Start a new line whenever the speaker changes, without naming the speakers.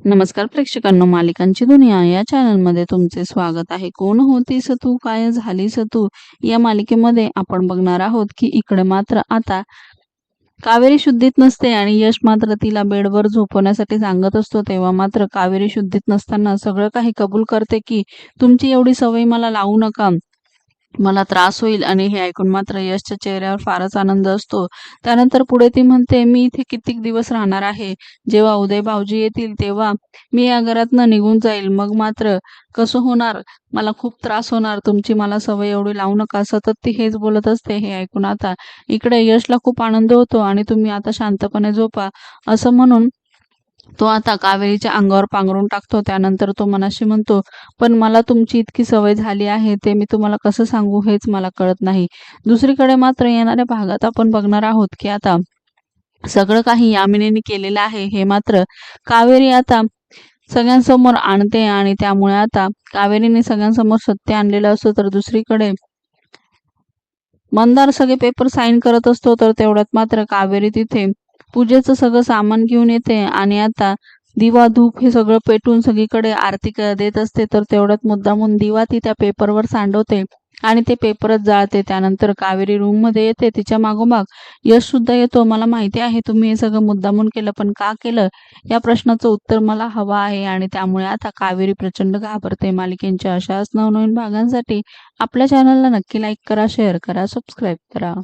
नमस्कार प्रेक्षकांनो मालिकांची दुनिया या चॅनलमध्ये तुमचे स्वागत आहे. कोण होतीस तू? काय झालीस तू? या मालिकेमध्ये आपण बघणार आहोत की इकडे मात्र आता कावेरी शुद्धीत नसते आणि यश मात्र तिला बेडवर झोपवण्यासाठी सांगत असतो. तेव्हा मात्र कावेरी शुद्धीत नसताना सगळं काही कबूल करते की तुमची एवढी सवय मला लावू नका. मला त्रास होईल आणि हे ऐकून मात्र यशच्या चेहऱ्यावर फारच आनंद असतो. त्यानंतर पुढे ती म्हणते मी इथे कित्येक दिवस राहणार आहे? जेव्हा उदय भाऊजी येतील तेव्हा मी या घरातनं निघून जाईल. मग मात्र कसं होणार? मला खूप त्रास होणार. तुमची मला सवय एवढी लावू नका. सतत ती हेच बोलत असते. हे ऐकून आता इकडे यशला खूप आनंद होतो आणि तुम्ही आता शांतपणे झोपा. असं म्हणून तो आता कावेरीच्या अंगावर पांघरून टाकतो. त्यानंतर तो मनाशी म्हणतो पण मला तुमची इतकी सवय झाली आहे ते मी तुम्हाला कसं सांगू हेच मला कळत नाही. दुसरीकडे मात्र येणाऱ्या भागात आपण बघणार आहोत की आता सगळं काही यामिनीने केलेलं आहे. हे मात्र कावेरी आता सगळ्यांसमोर आणते आणि त्यामुळे आता कावेरीने सगळ्यांसमोर सत्य आणलेलं असतं तर दुसरीकडे मंदार सगळे पेपर साईन करत असतो तर तेवढ्यात मात्र कावेरी तिथे पूजेचं सगळं सामान घेऊन येते आणि आता दिवा धूप हे सगळं पेटून सगळीकडे आरती देत असते तर तेवढ्यात मुद्दामून दिवा ती त्या पेपरवर सांडवते आणि ते पेपरच जाळते. त्यानंतर कावेरी रूममध्ये येते तिच्या मागोमाग यश सुद्धा येतो. मला माहिती आहे तुम्ही हे सगळं मुद्दामून केलं पण का केलं? या प्रश्नाचं उत्तर मला हवं आहे आणि त्यामुळे आता कावेरी प्रचंड घाबरते. मालिकेंच्या अशाच नवनवीन भागांसाठी आपल्या चॅनलला नक्की लाईक करा शेअर करा सबस्क्राईब करा.